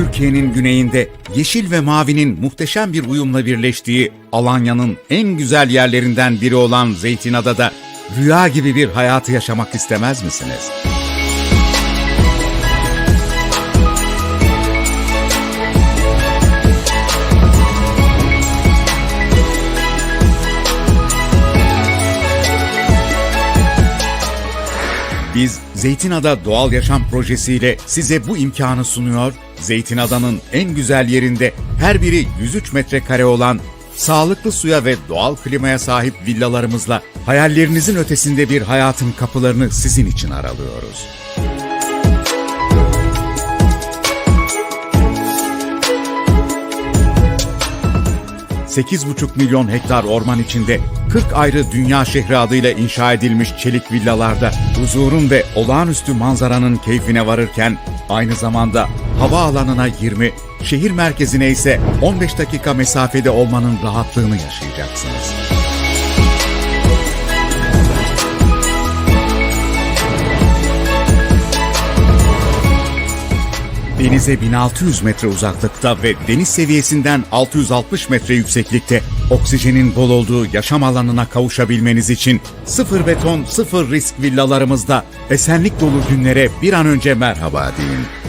Türkiye'nin güneyinde yeşil ve mavinin muhteşem bir uyumla birleştiği Alanya'nın en güzel yerlerinden biri olan Zeytinada'da rüya gibi bir hayatı yaşamak istemez misiniz? Biz Zeytinada Doğal Yaşam Projesi ile size bu imkanı sunuyor. Zeytinada'nın en güzel yerinde her biri 103 metrekare olan sağlıklı suya ve doğal klimaya sahip villalarımızla hayallerinizin ötesinde bir hayatın kapılarını sizin için aralıyoruz. 8,5 milyon hektar orman içinde 40 ayrı dünya şehri adıyla inşa edilmiş çelik villalarda huzurun ve olağanüstü manzaranın keyfine varırken aynı zamanda havaalanına 20, şehir merkezine ise 15 dakika mesafede olmanın rahatlığını yaşayacaksınız. Denize 1600 metre uzaklıkta ve deniz seviyesinden 660 metre yükseklikte oksijenin bol olduğu yaşam alanına kavuşabilmeniz için sıfır beton, sıfır risk villalarımızda esenlik dolu günlere bir an önce merhaba deyin.